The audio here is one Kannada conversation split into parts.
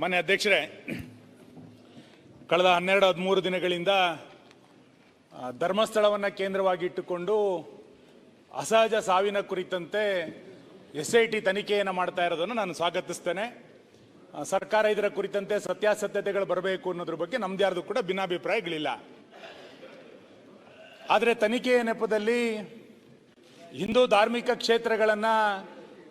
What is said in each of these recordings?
ಮಾನ್ಯ ಅಧ್ಯಕ್ಷರೇ, ಕಳೆದ ಹನ್ನೆರಡು ಹದಿಮೂರು ದಿನಗಳಿಂದ ಧರ್ಮಸ್ಥಳವನ್ನು ಕೇಂದ್ರವಾಗಿ ಇಟ್ಟುಕೊಂಡು ಅಸಹಜ ಸಾವಿನ ಕುರಿತಂತೆ ಎಸ್ ಐ ಟಿ ತನಿಖೆಯನ್ನು ಮಾಡ್ತಾ ಇರೋದನ್ನು ನಾನು ಸ್ವಾಗತಿಸ್ತೇನೆ. ಸರ್ಕಾರ ಇದರ ಕುರಿತಂತೆ ಸತ್ಯಾಸತ್ಯತೆಗಳು ಬರಬೇಕು ಅನ್ನೋದ್ರ ಬಗ್ಗೆ ನಮ್ದು ಯಾರ್ದು ಕೂಡ ಭಿನ್ನಾಭಿಪ್ರಾಯಗಳಿಲ್ಲ. ಆದರೆ ತನಿಖೆಯ ನೆಪದಲ್ಲಿ ಹಿಂದೂ ಧಾರ್ಮಿಕ ಕ್ಷೇತ್ರಗಳನ್ನು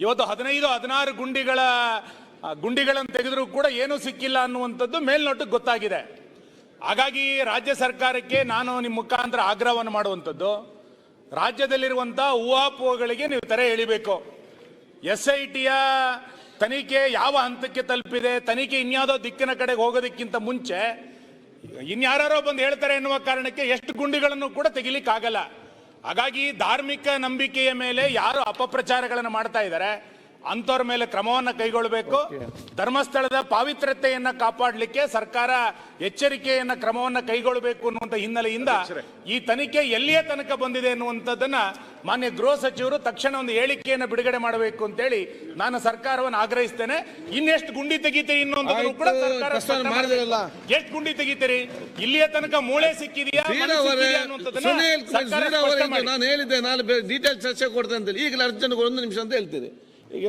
ಇವತ್ತು ಹದಿನೈದು, ಹದಿನಾರು ಗುಂಡಿಗಳ ಗುಂಡಿಗಳನ್ನು ತೆಗೆದರೂ ಕೂಡ ಏನೂ ಸಿಕ್ಕಿಲ್ಲ ಅನ್ನುವಂಥದ್ದು ಮೇಲ್ನೋಟಕ್ಕೆ ಗೊತ್ತಾಗಿದೆ. ಹಾಗಾಗಿ ರಾಜ್ಯ ಸರ್ಕಾರಕ್ಕೆ ನಾನು ನಿಮ್ಮ ಮುಖಾಂತರ ಆಗ್ರಹವನ್ನು ಮಾಡುವಂಥದ್ದು, ರಾಜ್ಯದಲ್ಲಿರುವಂಥ ಊಹಾಪೋಹಗಳಿಗೆ ನೀವು ತೆರೆ ಎಳಿಬೇಕು. ಎಸ್ ಐ ಟಿಯ ತನಿಖೆ ಯಾವ ಹಂತಕ್ಕೆ ತಲುಪಿದೆ, ತನಿಖೆ ಇನ್ಯಾವುದೋ ದಿಕ್ಕಿನ ಕಡೆಗೆ ಹೋಗೋದಕ್ಕಿಂತ ಮುಂಚೆ ಇನ್ಯಾರೋ ಬಂದು ಹೇಳ್ತಾರೆ ಎನ್ನುವ ಕಾರಣಕ್ಕೆ ಎಷ್ಟು ಗುಂಡಿಗಳನ್ನು ಕೂಡ ತೆಗಿಲಿಕ್ಕಾಗಲ್ಲ. ಹಾಗಾಗಿ ಧಾರ್ಮಿಕ ನಂಬಿಕೆಯ ಮೇಲೆ ಯಾರು ಅಪಪ್ರಚಾರಗಳನ್ನು ಮಾಡ್ತಾ ಇದ್ದಾರೆ ಅಂಥವ್ರ ಮೇಲೆ ಕ್ರಮವನ್ನು ಕೈಗೊಳ್ಳಬೇಕು. ಧರ್ಮಸ್ಥಳದ ಪಾವಿತ್ರ್ಯತೆಯನ್ನ ಕಾಪಾಡಲಿಕ್ಕೆ ಸರ್ಕಾರ ಎಚ್ಚರಿಕೆಯನ್ನ ಕ್ರಮವನ್ನು ಕೈಗೊಳ್ಳಬೇಕು ಅನ್ನುವಂಥ ಹಿನ್ನೆಲೆಯಿಂದ ಈ ತನಿಖೆ ಎಲ್ಲಿಯ ತನಕ ಬಂದಿದೆ ಅನ್ನುವಂಥದ್ದನ್ನ ಮಾನ್ಯ ಗೃಹ ಸಚಿವರು ತಕ್ಷಣ ಒಂದು ಹೇಳಿಕೆಯನ್ನು ಬಿಡುಗಡೆ ಮಾಡಬೇಕು ಅಂತೇಳಿ ನಾನು ಸರ್ಕಾರವನ್ನು ಆಗ್ರಹಿಸ್ತೇನೆ. ಇನ್ನೆಷ್ಟು ಗುಂಡಿ ತೆಗಿತೀರಿ ಇನ್ನೊಂದು ಕೂಡ ಸರ್ಕಾರ ಎಷ್ಟು ಗುಂಡಿ ತೆಗಿತೀರಿ? ಇಲ್ಲಿಯ ತನಕ ಮೂಳೆ ಸಿಕ್ಕಿದೆಯಾ. ನಾನು ಹೇಳಿದ್ದೆ ನಾನು ಡೀಟೇಲ್ ಚರ್ಚೆ ಕೊಡ್ತೇನೆ ಅಂತೇಳಿ. ಈಗಲೇ ಅರ್ಜೆಂಟ್ ಒಂದು ನಿಮಿಷ ಅಂತ ಹೇಳ್ತೀರಿ ಈಗ